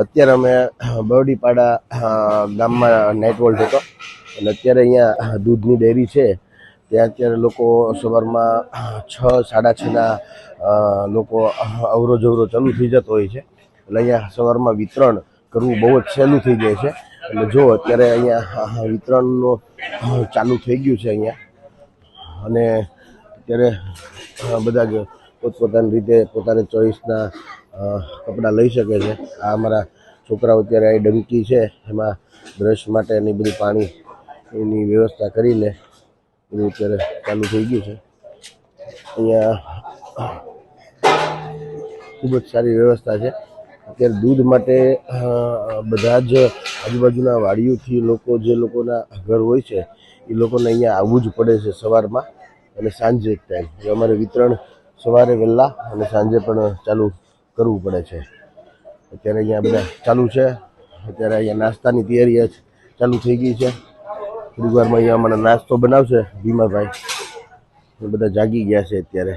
અત્યારે અમે બરડીપાડા ગામમાં નાઇટ વોલ્ટ હતો. અને અત્યારે અહીંયા દૂધની ડેરી છે. ત્યાં અત્યારે લોકો સવારમાં છ, સાડા છના લોકો અવરો જવરો ચાલુ થઈ જતો હોય છે. એટલે અહીંયા સવારમાં વિતરણ કરવું બહુ જ સહેલું થઈ જાય છે. એટલે જો અત્યારે અહીંયા વિતરણનો ચાલુ થઈ ગયું છે અહીંયા. અને અત્યારે બધા જ પોતપોતાની રીતે પોતાની ચોઈસના કપડાં લઈ શકે છે. આ અમારા છોકરાઓ અત્યારે આ ડંકી છે. એમાં બ્રશ માટે એની બધી પાણી એની વ્યવસ્થા કરીને બધું અત્યારે ચાલુ થઈ ગયું છે. અહીંયા ખૂબ જ સારી વ્યવસ્થા છે. અત્યારે દૂધ માટે બધા જ આજુબાજુના વાડીઓથી લોકો, જે લોકોના ઘર હોય છે, એ લોકોને અહીંયા આવવું જ પડે છે સવારમાં અને સાંજે એક ટાઈમ અમારે વિતરણ સવારે વહેલા અને સાંજે પણ ચાલુ કરવું પડે છે. અત્યારે અહીંયા બધા ચાલુ છે. અત્યારે અહીંયા નાસ્તાની તૈયારી ચાલુ થઈ ગઈ છે. થોડીક વારમાં અહીંયા મને નાસ્તો બનાવશે ભીમાભાઈ. બધા જાગી ગયા છે અત્યારે.